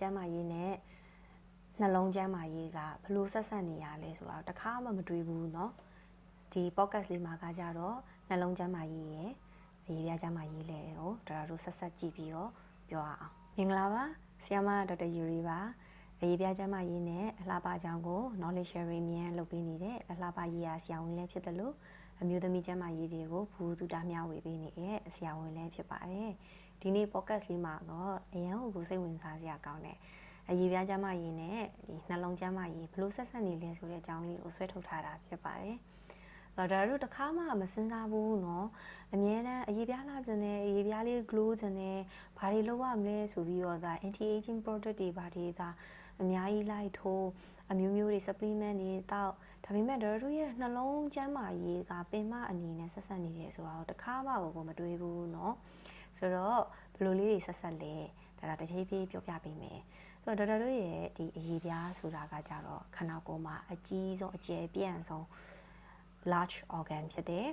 ကျန်းမာရေးနဲ့နှလုံးကျန်းမာရေးကဘလို့ဆက်ဆက်နေရလဲဆိုတော့တခါမှမတွေးဘူးเนาะဒီ podcast လေးမှာကကြတော့နှလုံးကျန်းမာရေးရယ်အရေးပြားကျန်းမာရေးလည်းကိုဒါတို့ဆက်ဆက်ကြည့်ပြီးတော့ပြောရအောင်မင်္ဂလာပါဆရာမဒေါက်တာယူရီပါအရေးပြားကျန်းမာရေးနဲ့အလှပအကြောင်းကို knowledge sharing မြန်လုပ်ပေးနေတဲ့အလှပရေးရာဆရာဝန်လည်းဖြစ်တယ်လို့အမျိုးသမီးကျန်းမာရေးတွေကိုဘူသူတာမျှဝေပေးနေတဲ့ဆရာဝန်လည်းဖြစ်ပါတယ် ဒီနေ့ podcast လေးမှာတော့အရန်ကိုစိတ်ဝင်စားစရာကောင်းတယ်အရေးပြားကျန်းမာရေးနဲ့ဒီနှလုံးကျန်းမာရေးဘလို့ဆက်ဆက်နေလဲဆိုတဲ့အကြောင်းလေးကိုဆွဲထုတ်ထားတာဖြစ်ပါတယ်ဒါတို့တခါမှမစင်စားဘူးเนาะအမြဲတမ်းအရေးပြားလာခြင်းနဲ့အရေးပြားလေး glow ခြင်းနဲ့ဘာတွေလုပ်ရမလဲဆိုပြီးတော့ဒါ anti aging product တွေဘာတွေဒါအများကြီးလိုက်ထိုးအမျိုးမျိုးတွေ supplement တွေတောက်ဒါပေမဲ့တို့ရဲ့နှလုံးကျန်းမာရေးကပင်မအနေနဲ့ဆက်ဆက်နေတယ်ဆိုတော့တခါမှကိုမတွေးဘူးเนาะ ဆိုတော့ဘယ်လိုလေးတွေဆက်ဆက်လဲဒါတော့တစ်ချိန်ပြေးပြောပြပေးမယ်ဆိုတော့ဒေါက်တာတို့ရဲ့ဒီအရေးပြားဆိုတာကကြတော့ခန္ဓာကိုယ်မှာအကြီးဆုံးအကျယ်ပြန့်ဆုံး large organ ဖြစ်တယ်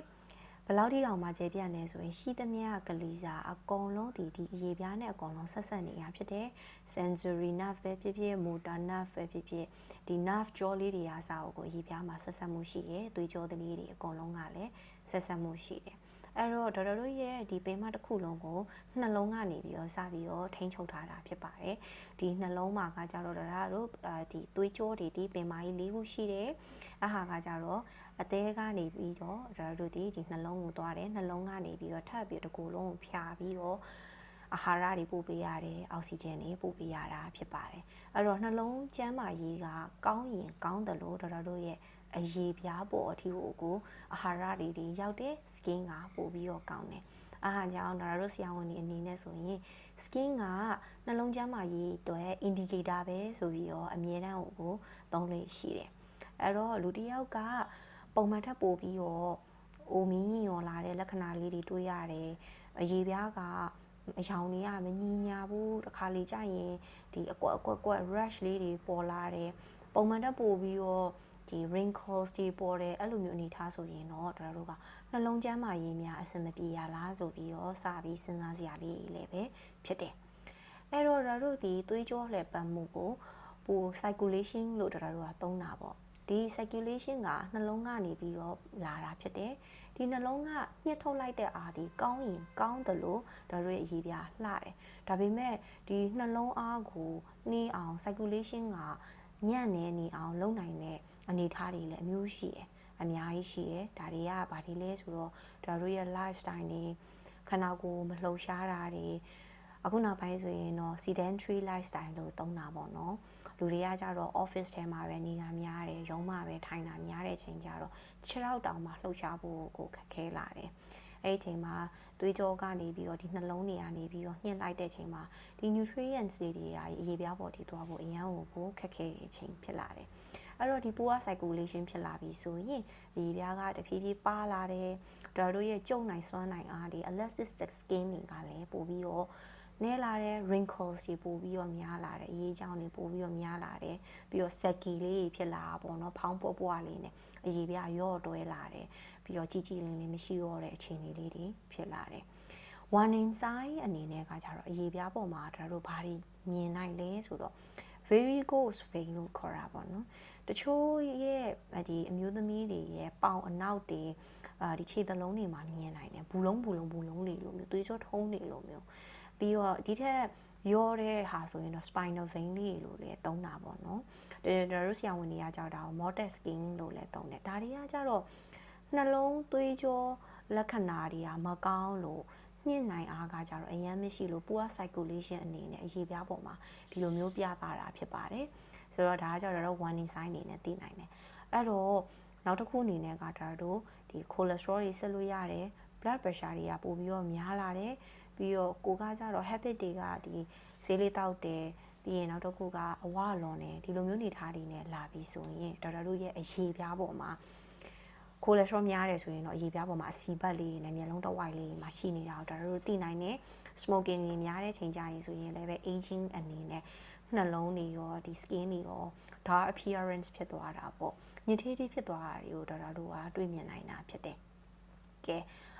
ဘယ်လောက်ထိတောင်မှကျေပြန့်နေဆိုရင်ရှိသမျှကလေးစားအကုန်လုံးဒီဒီအရေးပြားနဲ့အကုန်လုံးဆက်ဆက်နေတာဖြစ်တယ် sensory nerve ပဲဖြစ်ဖြစ် motor nerve ပဲဖြစ်ဖြစ်ဒီ nerve jaw လေးတွေအားစားကိုအရေးပြားမှာဆက်ဆက်မှုရှိတယ်သွေးကြောသမီးတွေအကုန်လုံးကလည်းဆက်ဆက်မှုရှိတယ် အဲ့တော့ဒေါက်တာတို့ရဲ့ဒီပင်မတစ်ခုလုံးကိုနှလုံးကနေပြီးတော့စပြီးတော့ထိန်းချုပ်ထားတာဖြစ်ပါတယ်ဒီနှလုံးမှာကကြတော့ဒေါက်တာတို့ဒီသွေးကြောတွေဒီပင်မကြီး၄ခုရှိတယ်အဟာကကြတော့အသေးကနေပြီးတော့ဒေါက်တာတို့ဒီဒီနှလုံးကိုသွားတယ်နှလုံးကနေပြီးတော့ထပ်ပြီးတကူလုံးကိုဖြာပြီးတော့ အာဟာရတွေပို့ပေးရတယ်အောက်ဆီဂျင်တွေပို့ပေးရတာဖြစ်ပါတယ်အဲ့တော့နှလုံးကျန်းမာရေးကကောင်းရင်ကောင်းတယ်လို့ဒေါက်တာတို့ရဲ့အရေးပြားပေါ်အထိကိုကိုအာဟာရတွေတွေရောက်တဲ့ skin ကပို့ပြီးတော့ကောင်းတယ်အားဟာကြောင့်ဒါတို့ဆရာဝန်တွေအနေနဲ့ဆိုရင် skin ကနှလုံးကျန်းမာရေးအတွက် indicator ပဲဆိုပြီးတော့အမြဲတမ်းကိုသုံးလို့ရှိတယ်အဲ့တော့လူတစ်ယောက်ကပုံမှန်ထက်ပိုပြီးတော့အိုမီရောလာတဲ့လက္ခဏာလေးတွေတွေ့ရတယ်အရေးပြားက အယောင်တွေကမညီညာဘူးတစ်ခါလေကြာရင်ဒီအကွက်အကွက်ကွက် rush လေးတွေပေါ်လာတယ်ပုံမှန်တက်ပို့ပြီးတော့ဒီ wrinkles တွေပေါ်တယ်အဲ့လိုမျိုးအနေထားဆိုရင်တော့တို့တို့ကနှလုံးကျန်းမာရေးများအဆင်မပြေရလားဆိုပြီးတော့စပြီးစဉ်းစားစရာလေးလည်းပဲဖြစ်တယ်အဲ့တော့တို့ဒီသွေးကြောလှည့်ပတ်မှုကိုပို circulation လို့တို့တို့ကသုံးတာပေါ့ဒီ circulation ကနှလုံးကနေပြီးတော့လာတာဖြစ်တယ် ဒီနှလုံးကညှစ်ထုတ်လိုက်တဲ့အားဒီကောင်းရင်ကောင်းတယ်လို့တို့ရဲ့အရေးပြလှတယ်ဒါပေမဲ့ဒီနှလုံးအားကိုနှီးအောင် circulation ကညံ့နေနေအောင်လုပ်နိုင်တဲ့အနေအထားတွေလည်းအမျိုးရှိတယ်အများကြီးရှိတယ်ဒါတွေကဘာတွေလဲဆိုတော့ဒါတို့ရဲ့ lifestyle တွေခန္ဓာကိုယ်မလှုပ်ရှားတာတွေ အခုနောက်ပိုင်းဆိုရင်တော့ sedentary lifestyle လို့သုံးတာပေါ့နော်လူတွေကကြတော့ office ထဲမှာပဲနေတာများတယ်ရုံးမှာပဲထိုင်တာများတဲ့ချိန်ကြတော့ခြေထောက်တောင်မှလှုပ်ရှားဖို့ကိုခက်ခဲလာတယ်အဲ့ဒီချိန်မှာသွေးကြောကနေပြီးတော့ဒီနှလုံးတွေကနေပြီးတော့ညှစ်လိုက်တဲ့ချိန်မှာဒီ nutrients တွေတွေအရေးပြားပေါ်ထိသွားဖို့အရန်ကိုခက်ခဲတဲ့ချိန်ဖြစ်လာတယ်အဲ့တော့ဒီ poor circulation ဖြစ်လာပြီဆိုရင်အရေးပြားကတဖြည်းဖြည်းပါလာတယ်ဒါတို့ရဲ့ကြုံနိုင်စွမ်းနိုင်အားဒီ elastic skin တွေကလည်းပို့ပြီးတော့ နဲလာတဲ့ wrinkles တွေပို့ပြီးတော့များလာတယ်အရေးကြောင်းတွေပို့ပြီးတော့များလာတယ်ပြီးတော့ saggy လေးဖြစ်လာတာပေါ့နော်ဖောင်းပွားပွားလေးနဲ့အရေးပြရော့တွဲလာတယ်ပြီးတော့ကြီးကြီးလင်းလင်းမရှိတော့တဲ့အခြေအနေလေးတွေဖြစ်လာတယ် warning sign အနေနဲ့ကကြတော့အရေးပြပေါ်မှာဒါတို့ဘာတွေမြင်နိုင်လဲဆိုတော့ varicose vein လို့ခေါ်တာပေါ့နော်တချို့ရဲ့ဒီအမျိုးသမီးတွေရဲ့ပေါင်အနောက်တွေအာဒီခြေသလုံးတွေမှာမြင်နိုင်တယ်ဘူးလုံးဘူးလုံးဘူးလုံးတွေလိုမျိုးသွေးကြောထုံးတွေလိုမျိုး ပြီးတော့ဒီထက်ရောတဲ့ဟာဆိုရင်တော့ spinal vein လေးလို့လည်းသုံးတာပေါ့နော်ဒါတို့ဆရာဝန်တွေကကြောက်တာ motor skin လို့လည်းသုံးတယ်ဒါတွေကကြတော့နှလုံးသွေးကြောလက္ခဏာတွေကမကောင်းလို့ညှင့်နိုင်အားကကြတော့အရန်မရှိလို့ poor circulation အနေနဲ့အရေးပြားပေါ်မှာဒီလိုမျိုးပြပါတာဖြစ်ပါတယ်ဆိုတော့ဒါကကြတော့ warning sign အနေနဲ့သိနိုင်တယ်အဲ့တော့နောက်တစ်ခုအနေနဲ့ကဒါတို့ဒီ cholesterol တွေဆက်လို့ရတယ် blood pressure တွေကပိုပြီးတော့များလာတယ် ပြီးတော့ကိုကကြတော့ habit တွေကဒီဈေးလေးတောက်တယ်ပြီးရင်နောက်တစ်ခုကအဝလွန်တယ်ဒီလိုမျိုးနေထားတွေနဲ့လာပြီးဆိုရင်ဒေါက်တာတို့ရဲ့အရေးပြားပေါ်မှာကိုလက်စထရောများတယ်ဆိုရင်တော့အရေးပြားပေါ်မှာအစီဘတ်လေးနဲ့မျက်လုံးတစ်ဝိုက်လေးမှာရှိနေတာတော့ဒါတို့သိနိုင်တယ် smoking တွေများတဲ့ချိန်ကြရင်ဆိုရင်လည်းပဲ aging အနေနဲ့နှလုံးတွေရောဒီ skin တွေရောဒါ appearance ဖြစ်သွားတာပေါ့ညစ်ထေးထေးဖြစ်သွားတာတွေကိုဒေါက်တာတို့ကတွေ့မြင်နိုင်တာဖြစ်တယ်ကဲ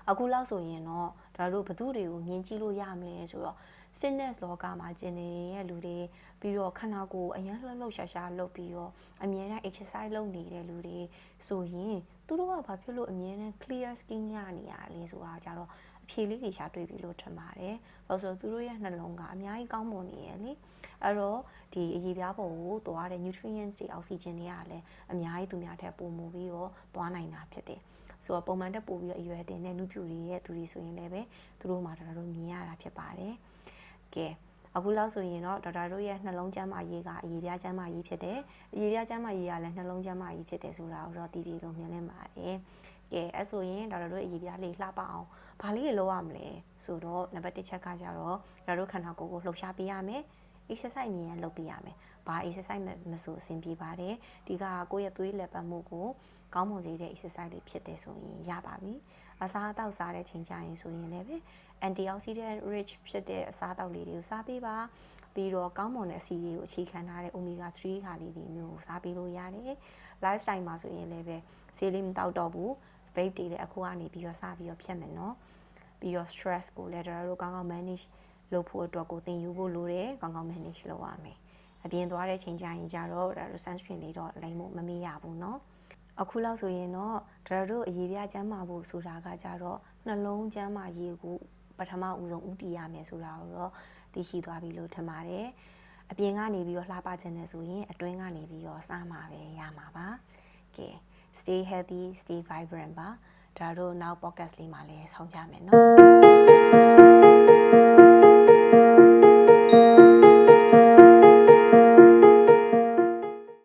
အခုလောက်ဆိုရင်တော့ဒါတို့ဘသူတွေကိုမြင်ကြည့်လို့ရမလဲဆိုတော့ fitness လောကမှာကျင်နေတဲ့လူတွေပြီးတော့ခန္ဓာကိုယ်အရင်လှုပ်လှုပ်ရှားရှားလုပ်ပြီးတော့အမြဲတမ်း exercise လုပ်နေတဲ့လူတွေဆိုရင်သူတို့ကဘာဖြစ်လို့အမြဲတမ်း clear skin ရနေရလဲဆိုတာကြတော့အဖြေလေးတွေရှာတွေ့ပြီလို့ထင်ပါတယ်။ဘာလို့ဆိုသူတို့ရဲ့နှလုံးကအများကြီးကောင်းမွန်နေရလေ။အဲ့တော့ဒီအရေးပြားပေါ်ကိုသွားတဲ့ nutrients တွေ oxygen တွေကလည်းအများကြီးသူများထက်ပိုမိုပြီးတော့သွားနိုင်တာဖြစ်တယ်။ ဆိုတော့ပုံမှန်တက်ပို့ပြီးတော့အရွယ်တင်တဲ့နုပြူတွေရဲ့သူတွေဆိုရင်လည်းပဲသူတို့မှာတော်တော်မြင်ရတာဖြစ်ပါတယ်။ကဲအခုလောက်ဆိုရင်တော့ဒေါက်တာတို့ရဲ့နှလုံးကျန်းမာရေးကအရေးပြားကျန်းမာရေးဖြစ်တယ်။အရေးပြားကျန်းမာရေးကလည်းနှလုံးကျန်းမာရေးဖြစ်တယ်ဆိုတာကိုတော့သိပြီလို့မြင်လင်းပါတယ်။ကဲအဲ့ဆိုရင်ဒေါက်တာတို့အရေးပြားလေးလှပအောင်ဘာလေးတွေလုပ်ရမလဲဆိုတော့နံပါတ်1ချက်ကကြတော့ဒေါက်တာတို့ခန္ဓာကိုယ်ကိုလှုပ်ရှားပေးရမယ်။ exercise မြင်ရလုပ်ပေးရမယ်။ဘာ exercise မဆိုအဆင်ပြေပါတယ်။ဒီကကိုယ့်ရဲ့သွေးလက်ပတ်မှုကိုကောင်းမွန်စေတဲ့ exercise တွေဖြစ်တယ်ဆိုရင်ရပါပြီ။အစားအသောက်စားတဲ့ချိန်ကြရင်ဆိုရင်လည်းပဲ antioxidant rich ဖြစ်တဲ့အစားအသောက်လေးတွေကိုစားပေးပါပြီးတော့ကောင်းမွန်တဲ့အဆီတွေကိုအခြေခံထားတဲ့ omega 3ခါလေးတွေမျိုးကိုစားပေးလို့ရတယ် lifestyle မှာဆိုရင်လည်းပဲဈေးလေးမတောက်တော့ဘူး vape တွေလည်းအခုကနေပြီးတော့စားပြီးတော့ဖြတ်မယ်နော်ပြီးတော့ stress ကိုလည်းတို့တို့ကောင်းကောင်း manage လုပ်ဖို့အတွက်ကိုသင်ယူဖို့လိုတယ်ကောင်းကောင်း manage လုပ်ရမယ်အပြင်သွားတဲ့ချိန်ကြရင်ကြတော့ဒါတို့ sunscreen လေးတော့လိမ့်ဖို့မမေ့ရဘူးเนาะအခုလောက်ဆိုရင်တော့ဒါတို့အရေးပြကျမ်းမာဖို့ဆိုတာကကြတော့နှလုံးကျမ်းမာရေးကိုပထမဦးဆုံးဥတည်ရမယ်ဆိုတာကိုတော့သိရှိသွားပြီလို့ထင်ပါတယ်အပြင်ကနေပြီးတော့လှပခြင်းနဲ့ဆိုရင်အတွင်းကနေပြီးတော့စားမှာပဲရမှာပါကဲ stay healthy stay vibrant ပါဒါတို့နောက် podcast လေးမှာလည်းဆောင်းကြမယ်เนาะ